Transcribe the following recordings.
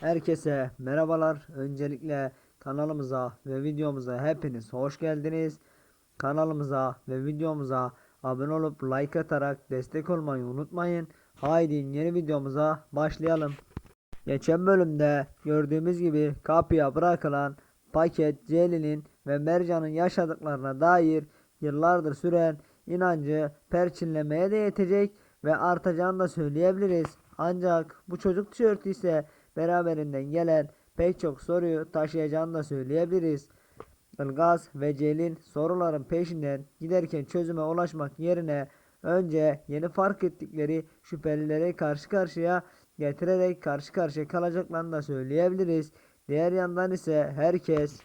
Herkese merhabalar. Öncelikle kanalımıza ve videomuza hepiniz hoş geldiniz. Kanalımıza ve videomuza abone olup like atarak destek olmayı unutmayın. Haydi yeni videomuza başlayalım. Geçen bölümde gördüğümüz gibi kapıya bırakılan paket Celil'in ve Mercan'ın yaşadıklarına dair yıllardır süren inancı perçinlemeye de yetecek ve artacağını da söyleyebiliriz. Ancak bu çocuk tişörtü ise beraberinden gelen pek çok soruyu taşıyacağını da söyleyebiliriz. Ilgaz ve Celil soruların peşinden giderken çözüme ulaşmak yerine önce yeni fark ettikleri şüphelileri karşı karşıya getirerek karşı karşıya kalacaklarını da söyleyebiliriz. Diğer yandan ise herkes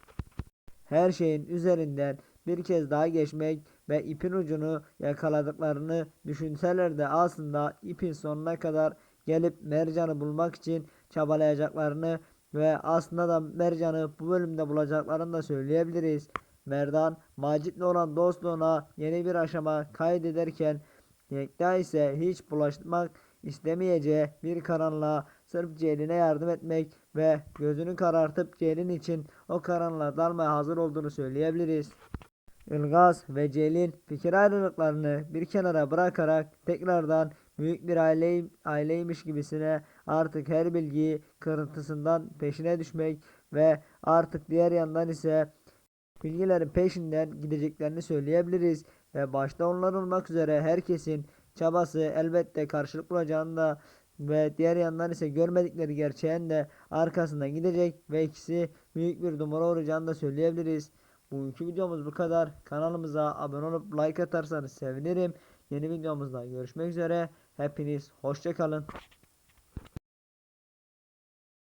her şeyin üzerinden bir kez daha geçmek ve ipin ucunu yakaladıklarını düşünseler de aslında ipin sonuna kadar gelip mercanı bulmak için çabalayacaklarını ve aslında da mercanı bu bölümde bulacaklarını da söyleyebiliriz. Merdan Macit'le olan dostluğuna yeni bir aşama kaydederken Yekta ise hiç bulaşmak istemeyeceği bir karanlığa sırf Ceylin'e yardım etmek ve gözünü karartıp Ceylin için o karanlığa dalmaya hazır olduğunu söyleyebiliriz. Ilgaz ve Celil fikir ayrılıklarını bir kenara bırakarak tekrardan büyük bir aile, aileymiş gibisine artık her bilgiyi kırıntısından peşine düşmek ve artık diğer yandan ise bilgilerin peşinden gideceklerini söyleyebiliriz ve başta onlar olmak üzere herkesin çabası elbette karşılık bulacağını da ve diğer yandan ise görmedikleri gerçeğin de arkasından gidecek ve ikisi büyük bir dumura uğrayacağını da söyleyebiliriz. Bugünkü videomuz bu kadar. Kanalımıza abone olup like atarsanız sevinirim. Yeni videomuzda görüşmek üzere. Hepiniz hoşçakalın.